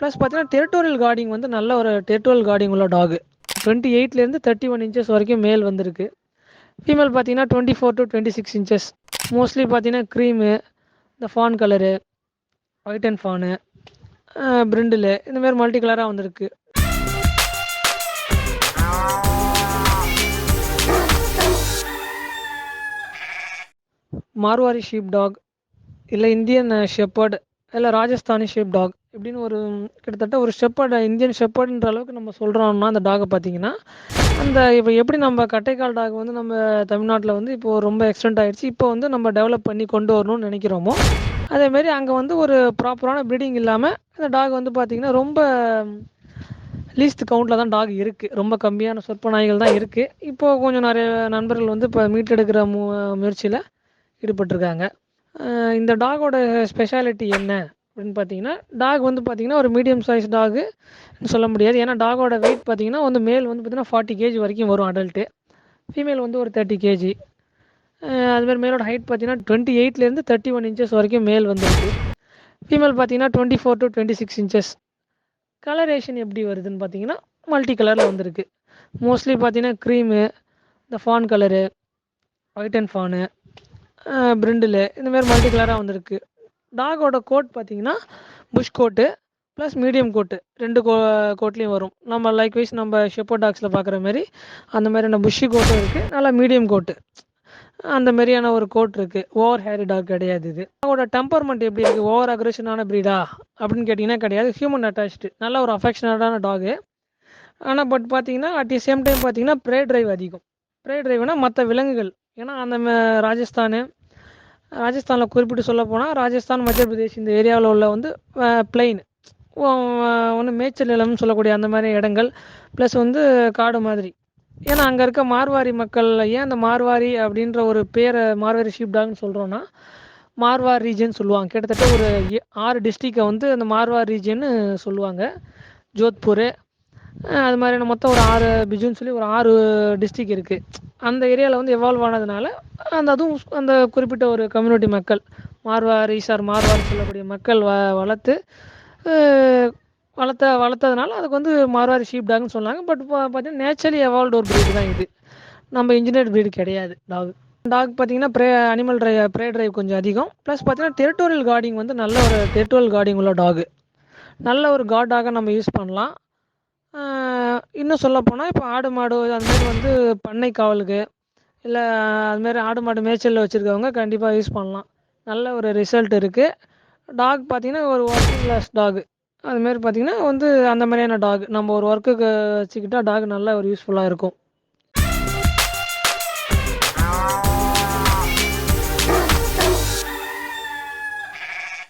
Plus பார்த்தீங்கன்னா territorial guarding வந்து நல்ல ஒரு டெரிட்டோரியல் கார்டிங் உள்ள டாகு டுவெண்ட்டி எயிட்லேருந்து தேர்ட்டி ஒன் இன்ச்சஸ் வரைக்கும் மேல் வந்திருக்கு. ஃபீமேல் பார்த்தீங்கன்னா twenty four to twenty six inches mostly பார்த்தீங்கன்னா க்ரீமு இந்த fawn colour white and fawn brindle இந்த மாதிரி மல்டி கலராக வந்திருக்கு. மார்வாரி ஷீப் டாக் இல்லை இந்தியன் ஷெப்பர்டு இல்லை ராஜஸ்தானி ஷீப் டாக் இப்படின்னு ஒரு கிட்டத்தட்ட ஒரு ஷெப்பர்டு இந்தியன் ஷெப்பர்டுன்ற அளவுக்கு நம்ம சொல்கிறோம்னா அந்த டாகை பார்த்தீங்கன்னா அந்த இப்போ எப்படி நம்ம கட்டைக்கால் டாக் வந்து நம்ம தமிழ்நாட்டில் வந்து இப்போது ரொம்ப எக்ஸ்டெண்ட் ஆகிடுச்சு இப்போ வந்து நம்ம டெவலப் பண்ணி கொண்டு வரணும்னு நினைக்கிறோமோ அதேமாரி அங்கே வந்து ஒரு ப்ராப்பரான ப்ரீடிங் இல்லாமல் அந்த டாக் வந்து பார்த்திங்கன்னா ரொம்ப லீஸ்ட் கவுண்டில் தான் டாக் இருக்குது ரொம்ப கம்மியான சொற்ப நாய்கள் தான் இருக்குது இப்போது கொஞ்சம் நிறைய நண்பர்கள் வந்து இப்போ மீட்டெடுக்கிற மு முயற்சியில் ஈடுபட்டிருக்காங்க. இந்த டாகோட ஸ்பெஷாலிட்டி என்ன? அப்படின்னு பார்த்தீங்கன்னா டாக் வந்து பார்த்தீங்கன்னா ஒரு மீடியம் சைஸ் டாகு சொல்ல முடியாது. ஏன்னா டாகோட வெயிட் பார்த்தீங்கன்னா வந்து மேல் வந்து பார்த்தீங்கன்னா ஃபார்ட்டி கேஜி வரைக்கும் வரும் அடல்ட்டு ஃபீமேல் வந்து ஒரு தேர்ட்டி கேஜி அதுமாதிரி மேலோட ஹைட் பார்த்தீங்கன்னா டுவெண்ட்டி எயிட்லேருந்து தேர்ட்டி ஒன் இன்ச்சஸ் வரைக்கும் மேல் வந்துருக்கு ஃபீமேல் பார்த்தீங்கன்னா twenty four to twenty six inches colouration எப்படி வருதுன்னு பார்த்தீங்கன்னா மல்டி கலரில் வந்திருக்கு. மோஸ்ட்லி பார்த்தீங்கன்னா க்ரீமு இந்த fawn colour white and fawn brindle இந்தமாரி மல்டி கலராக வந்திருக்கு. டாகோட கோட் பார்த்தீங்கன்னா plush coat plus medium coat. ரெண்டு கோ கோட்லேயும் வரும். நம்ம லைக் வைஸ் நம்ம ஷெப்போ டாக்ஸில் பார்க்குற மாதிரி அந்த மாதிரியான புஷ்ஷி கோட்டும் இருக்குது நல்லா மீடியம் கோட்டு. அந்த மாதிரியான ஒரு கோட் இருக்குது ஓவர் ஹேரி டாக் கிடையாது இது. டாகோட டெம்பர்மெண்ட் எப்படி இருக்குது ஓவர் அக்ரெஷனான ப்ரீடா அப்படின்னு கேட்டிங்கன்னா கிடையாது. ஹியூமன் அட்டாச்டு நல்ல ஒரு அஃபெக்ஷனடான டாகு ஆனால் பட் பார்த்தீங்கன்னா அட் தி சேம் டைம் பார்த்தீங்கன்னா ப்ரே டிரைவ் அதிகம். ப்ரே டிரைவ்னா மற்ற விலங்குகள். ஏன்னா அந்த ம- ராஜஸ்தானு ராஜஸ்தானில் குறிப்பிட்டு சொல்ல போனால் ராஜஸ்தான் மத்திய பிரதேஷ் இந்த ஏரியாவில் உள்ள வந்து பிளெயின் ஒன்று மேய்ச்சல் நிலம்னு சொல்லக்கூடிய அந்த மாதிரி இடங்கள் ப்ளஸ் வந்து காடு மாதிரி. ஏன்னா அங்கே இருக்க மார்வாரி மக்கள் ஏன் அந்த மார்வாரி அப்படின்ற ஒரு பேரை மார்வாரி ஷீப்டாக்னு சொல்கிறோன்னா மார்வார் ரீஜன் சொல்லுவாங்க. கிட்டத்தட்ட ஒரு ஆறு டிஸ்ட்ரிக்டை வந்து அந்த மார்வார் ரீஜன்னு சொல்லுவாங்க. ஜோத்பூர். அது மாதிரியான மொத்தம் ஒரு ஆறு பிஜுன்னு சொல்லி ஒரு ஆறு டிஸ்ட்ரிக் இருக்குது அந்த ஏரியாவில் வந்து எவால்வ் ஆனதுனால அந்த அதுவும் அந்த குறிப்பிட்ட ஒரு கம்யூனிட்டி மக்கள் மார்வார் ஈசார் மார்வாரி சொல்லக்கூடிய மக்கள் வ வளர்த்து வளர்த்த வளர்த்ததுனால அதுக்கு வந்து மார்வாரி ஷீப் டாக்னு சொன்னாங்க. பட் பார்த்தீங்கன்னா நேச்சுரலி எவால்வ்டு ஒரு breed தான் இது. நம்ம இன்ஜினியர் ப்ரீடு கிடையாது டாக் டாக் பார்த்தீங்கன்னா prey animal drive prey drive கொஞ்சம் அதிகம். ப்ளஸ் பார்த்தீங்கன்னா டெரிட்டோரியல் கார்டிங் வந்து நல்ல ஒரு டெரிட்டோரியல் கார்டிங் உள்ள டாகு நல்ல ஒரு கார்டாக நம்ம யூஸ் பண்ணலாம். இன்னும் சொல்ல போனால் இப்போ ஆடு மாடு அந்த மாதிரி வந்து பண்ணை காவலுக்கு இல்லை அதுமாரி ஆடு மாடு மேய்ச்சலில் வச்சுருக்கவங்க கண்டிப்பாக யூஸ் பண்ணலாம். நல்ல ஒரு ரிசல்ட் இருக்குது டாக் பார்த்தீங்கன்னா ஒரு ஒர்க்கிங் கிளாஸ் டாக் அதுமாரி பார்த்தீங்கன்னா வந்து அந்த மாதிரியான டாக் நம்ம ஒரு ஒர்க்குக்கு வச்சுக்கிட்டா டாக் நல்ல ஒரு யூஸ்ஃபுல்லாக இருக்கும்.